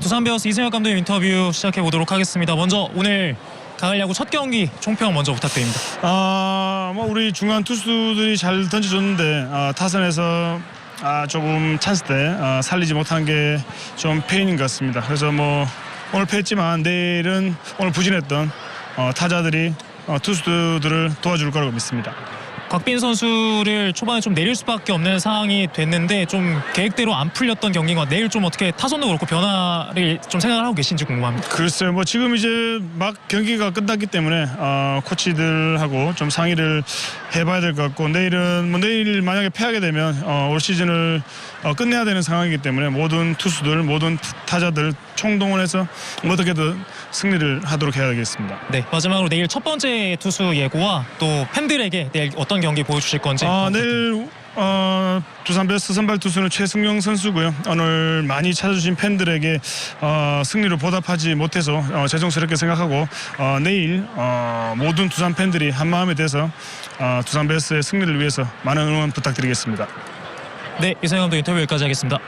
두산 베어스 이승엽 감독의 인터뷰 시작해 보도록 하겠습니다. 먼저 오늘 가을 야구 첫 경기 총평 먼저 부탁드립니다. 아, 뭐 우리 중간 투수들이 잘 던져줬는데 아, 타선에서 아, 조금 찬스 때 아, 살리지 못한 게좀 페인인 것 같습니다. 그래서 뭐 오늘 패했지만 내일은 오늘 부진했던 어, 타자들이 어, 투수들을 도와줄 거라고 믿습니다. 곽빈 선수를 초반에 좀 내릴 수밖에 없는 상황이 됐는데 좀 계획대로 안 풀렸던 같아요. 내일 좀 어떻게 타선도 그렇고 변화를 좀 생각을 하고 계신지 궁금합니다. 글쎄요, 뭐 지금 이제 막 경기가 끝났기 때문에 어, 코치들하고 좀 상의를 해봐야 될 것 같고 내일은 뭐 내일 만약에 패하게 되면 어, 올 시즌을 어, 끝내야 되는 상황이기 때문에 모든 투수들, 모든 타자들 총동원해서 어떻게든 승리를 하도록 해야 되겠습니다. 네 마지막으로 내일 첫 번째 투수 예고와 또 팬들에게 내일 어떤 경기 보여주실 건지. 아, 내일 어, 두산 베스트 선발 투수는 최승용 선수고요. 오늘 많이 찾아주신 팬들에게 어, 승리로 보답하지 못해서 어, 죄송스럽게 생각하고 어, 내일 어, 모든 두산 팬들이 한 마음이 돼서 어, 두산 베스트의 승리를 위해서 많은 응원 부탁드리겠습니다. 네 감독 인터뷰 여기까지 하겠습니다.